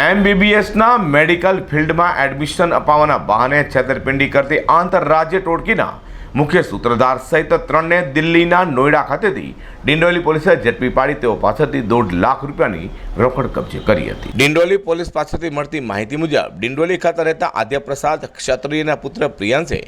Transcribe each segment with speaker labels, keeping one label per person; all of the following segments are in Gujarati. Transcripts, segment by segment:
Speaker 1: એમબીબીએસના મેડિકલ ફિલ્ડમાં એડમિશન અપાવવાના બહાને છેતરપિંડી કરતી આંતરરાજ્ય ટોળકીના મુખ્ય સૂત્રધાર સહિત ત્રણને દિલ્હીના નોઈડા ખાતેથી ડિંડોલી પોલીસે ઝડપી પાડી તેઓ પાસેથી દોઢ લાખ રૂપિયાની રોકડ કબજે કરી હતી. ડિંડોલી પોલીસ પાસેથી મળતી માહિતી મુજબ ડિંડોલી ખાતે રહેતા આદ્યપ્રસાદ ક્ષત્રિયના પુત્ર પ્રિયાંશે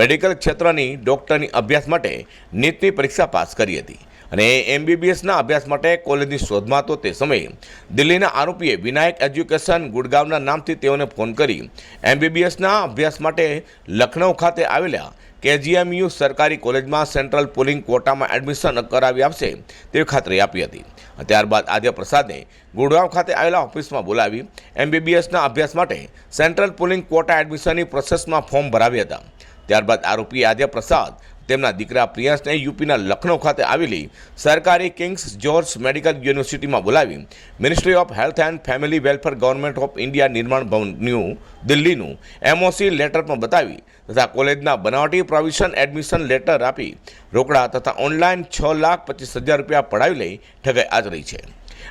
Speaker 1: મેડિકલ ક્ષેત્રની ડોક્ટરની અભ્યાસ માટે નીટની પરીક્ષા પાસ કરી હતી. અને એમબીબીએસના અભ્યાસ માટે કોલેજની શોધમાં હતો તે સમયે. દિલ્હીના આરોપીએ વિનાયક એજ્યુકેશન ગુડગાંવના નામથી તેઓને ફોન કરી એમબીબીએસના અભ્યાસ માટે લખનૌ ખાતે આવેલા કેજીએમયુ સરકારી કોલેજમાં સેન્ટ્રલ પોલિંગ કોટામાં એડમિશન કરાવી આપશે તેવી ખાતરી આપી હતી. ત્યારબાદ આદ્ય પ્રસાદને ગુડગાંવ ખાતે આવેલા ઓફિસમાં બોલાવી એમબીબીએસના અભ્યાસ માટે સેન્ટ્રલ પોલિંગ કોટા એડમિશનની પ્રોસેસમાં ફોર્મ ભરાવ્યા હતા. ત્યારબાદ આરોપી આદ્ય પ્રસાદ તેમના દીકરા પ્રિયાંશને યુપીના લખનૌ ખાતે આવેલી સરકારી કિંગ્સ જ્યોર્જ મેડિકલ યુનિવર્સિટીમાં બોલાવી ministry of health and family welfare government of India Nirman Bhawan new દિલ્હીનું એમઓસી letter પણ બતાવી તથા કોલેજના બનાવટી પ્રોવિઝન એડમિશન લેટર આપી રોકડા તથા ઓનલાઈન છ લાખ પચીસ હજાર રૂપિયા પડાવી લઈ ઠગાઈ આચરી છે.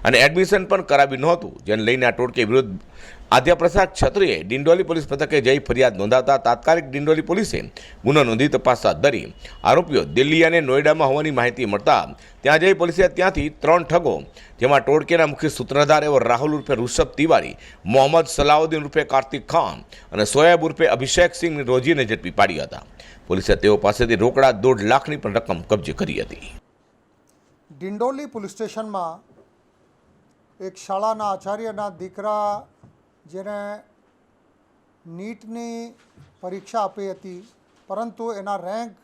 Speaker 1: અને એડમિશન પણ કરાવી નહોતું, જેને લઈને આ ટોળકી વિરુદ્ધ આદ્યપ્રસાદ છત્રીએ ડિંડોલી પોલીસ મથકે જઈ ફરિયાદ નોંધાતા તાત્કાલિક ડિંડોલી પોલીસે ગુનો નોંધી તપાસ હાથ ધરી. આરોપીઓ દિલ્હી અને નોઈડામાં હોવાની માહિતી મળતા ત્યાં જઈ પોલીસે ત્યાંથી ત્રણ ઠગો, જેમાં ટોળકીના મુખ્ય સૂત્રધાર એવો રાહુલ ઉર્ફે ઋષભ તિવારી, મોહમ્મદ સલાઉદ્દીન ઉર્ફે કાર્તિક ખાન અને સોયાબ ઉર્ફે અભિષેક સિંહ રોજીને ઝડપી પાડ્યા હતા. પોલીસે તેઓ પાસેથી રોકડા દોઢ લાખની પણ રકમ કબજે કરી હતી.
Speaker 2: ડિંડોલી પોલીસ સ્ટેશનમાં એક શાળાના આચાર્યના દીકરા જેને નીટની પરીક્ષા આપી હતી, પરંતુ એના રેન્ક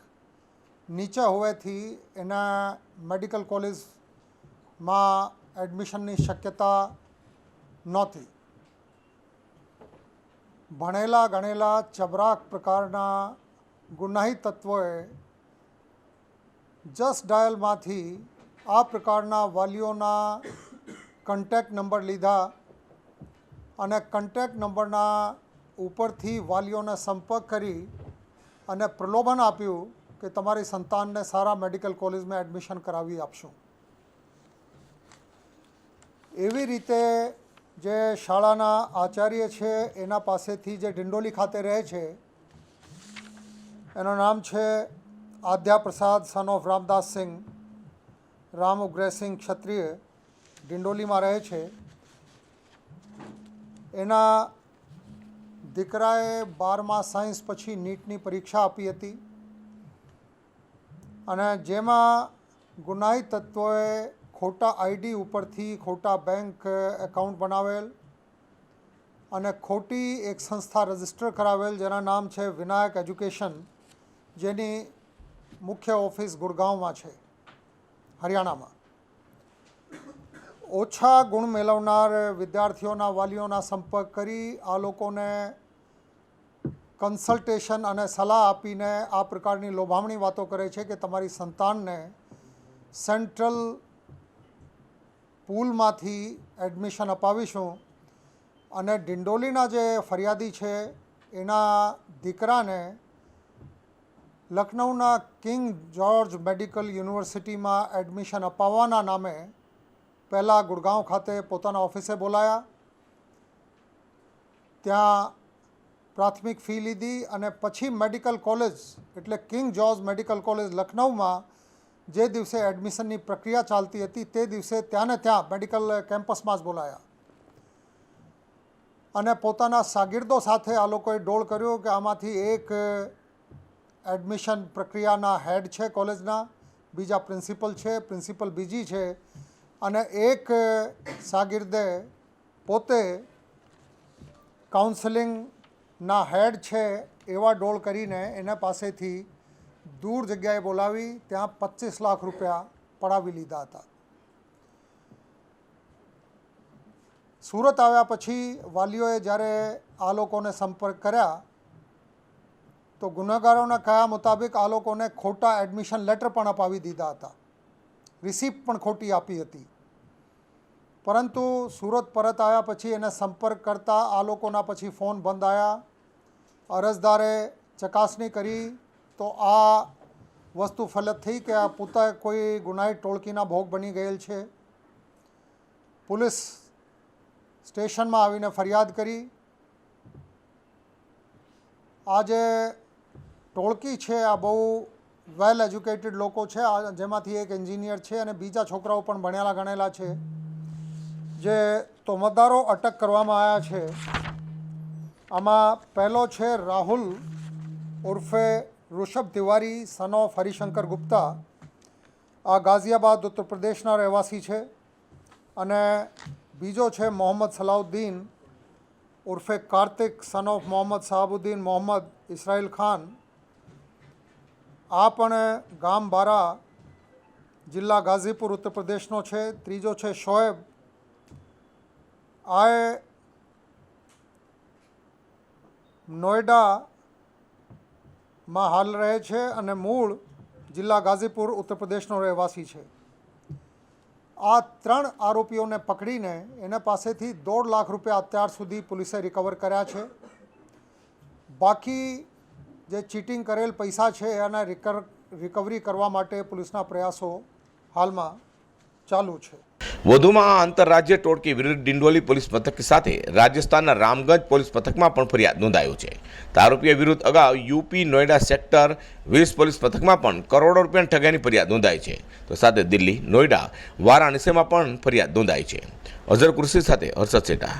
Speaker 2: નીચા હોવાથી એના મેડિકલ કોલેજમાં એડમિશનની શક્યતા નહોતી. ભણેલા ગણેલા ચબરાક પ્રકારના ગુનાહી તત્વોએ જસ્ટ ડાયલમાંથી આ પ્રકારના વાલીઓના કન્ટેક્ટ નંબર લીધા અને કન્ટેક્ટ નંબરના ઉપરથી વાલીઓને સંપર્ક કરી અને પ્રલોભન આપ્યું કે તમારી સંતાનને સારા મેડિકલ કોલેજમાં એડમિશન કરાવી આપશું. એવી રીતે જે શાળાના આચાર્ય છે, એના પાસેથી જે ડિંડોલી ખાતે રહે છે, એનું નામ છે આદ્યા પ્રસાદ સન ઓફ રામદાસ સિંહ, રામ ઉગ્રસિંહ ક્ષત્રિય. ડિંડોલીમાં રહે છે. એના દીકરાએ બારમા સાયન્સ પછી નીટની પરીક્ષા આપી હતી. અને જેમાં ગુનાહી તત્વોએ ખોટા આઈડી ઉપરથી ખોટા બેંક એકાઉન્ટ બનાવેલ અને ખોટી એક સંસ્થા રજિસ્ટર કરાવેલ જેના નામ છે વિનાયક એજ્યુકેશન, જેની મુખ્ય ઓફિસ ગુડગાંવમાં છે, હરિયાણામાં. ઓછા ગુણ મેળવનાર વિદ્યાર્થીઓના વાલીઓના સંપર્ક કરી આ લોકોને કન્સલ્ટેશન અને સલાહ આપીને આ પ્રકારની લોભામણી વાતો કરે છે કે તમારી સંતાનને સેન્ટ્રલ પૂલમાંથી એડમિશન અપાવીશું. અને ડિંડોલીના જે ફરિયાદી છે, એના દીકરાને લખનૌના કિંગ જ્યોર્જ મેડિકલ યુનિવર્સિટીમાં એડમિશન અપાવવાના નામે પહેલાં ગુડગાંવ ખાતે પોતાના ઓફિસે બોલાયા. ત્યાં પ્રાથમિક ફી લીધી અને પછી મેડિકલ કોલેજ, એટલે કિંગ જોર્જ મેડિકલ કોલેજ લખનૌમાં જે દિવસે એડમિશનની પ્રક્રિયા ચાલતી હતી તે દિવસે ત્યાંને ત્યાં મેડિકલ કેમ્પસમાં જ બોલાયા. અને પોતાના શાગીર્દો સાથે આ લોકોએ ડોળ કર્યો કે આમાંથી એક એડમિશન પ્રક્રિયાના હેડ છે કોલેજના, બીજા પ્રિન્સિપલ છે, પ્રિન્સિપલ બીજી છે અને એક શાગિર્દે પોતે કાઉન્સેલિંગના હેડ છે એવા ડોળ કરીને એના પાસેથી દૂર જગ્યાએ બોલાવી, ત્યાં પચીસ લાખ રૂપિયા પડાવી લીધા હતા. સુરત આવ્યા પછી વાલીઓએ જ્યારે આ લોકોને સંપર્ક કર્યા, તો ગુનેગારોના કયા મુતાબિક આ લોકોને ખોટા એડમિશન લેટર પણ અપાવી દીધા હતા. રિસિપ્ટ પણ ખોટી આપી હતી. પરંતુ સુરત પરત આવ્યા પછી એને સંપર્ક કરતા આ લોકોના પછી ફોન બંધ આવ્યા અરજદારે ચકાસણી કરી તો આ વસ્તુ ફલત થઈ કે આ પોતા કોઈ ગુનાહિત ટોળકીના ભોગ બની ગયેલ છે. પોલીસ સ્ટેશનમાં આવીને ફરિયાદ કરી. આ જે ટોળકી છે, આ બહુ વેલ એજ્યુકેટેડ લોકો છે જેમાંથી એક એન્જિનિયર છે અને બીજા છોકરાઓ પણ ભણેલા ગણેલા છે. જે તોમતદારો અટક કરવામાં આવ્યા છે, આમાં પહેલો છે રાહુલ ઉર્ફે ઋષભ તિવારી સન ઓફ હરિશંકર ગુપ્તા. આ ગાઝિયાબાદ ઉત્તર પ્રદેશના રહેવાસી છે અને બીજો છે મોહમ્મદ સલાઉદ્દીન ઉર્ફે કાર્તિક સન ઓફ મોહમ્મદ સાહબુદ્દીન મોહમ્મદ ઇસરાઇલ ખાન. આ પણ ગામ બારા જિલ્લા ગાઝીપુર ઉત્તર પ્રદેશનો છે. ત્રીજો છે શોએબ આ નોઈડામાં હાલ રહે છે અને મૂળ જિલ્લા ગાઝીપુર ઉત્તર પ્રદેશનો રહેવાસી છે. આ ત્રણ આરોપીઓને પકડીને એના પાસેથી દોઢ લાખ રૂપિયા અત્યાર સુધી પોલીસે રિકવર કર્યા છે. બાકી જે ચીટિંગ કરેલ પૈસા છે એના રિકવરી કરવા માટે પોલીસના પ્રયાસો હાલમાં ચાલુ છે.
Speaker 1: વધુમાં આંતરરાજ્ય ટોળકી વિરુદ્ધ ડિંડોલી પોલીસ મથક સાથે રાજસ્થાનના રામગંજ પોલીસ મથકમાં પણ ફરિયાદ નોંધાયો છે. આરોપીઓ વિરુદ્ધ અગાઉ યુપી નોઈડા સેક્ટર વીસ પોલીસ મથકમાં પણ કરોડો રૂપિયાની ઠગાઈની ફરિયાદ નોંધાઈ છે. તો સાથે દિલ્હી નોઈડા વારાણસીમાં પણ ફરિયાદ નોંધાઈ છે. અઝર કૃષિ સાથે હર્ષદ સેઠા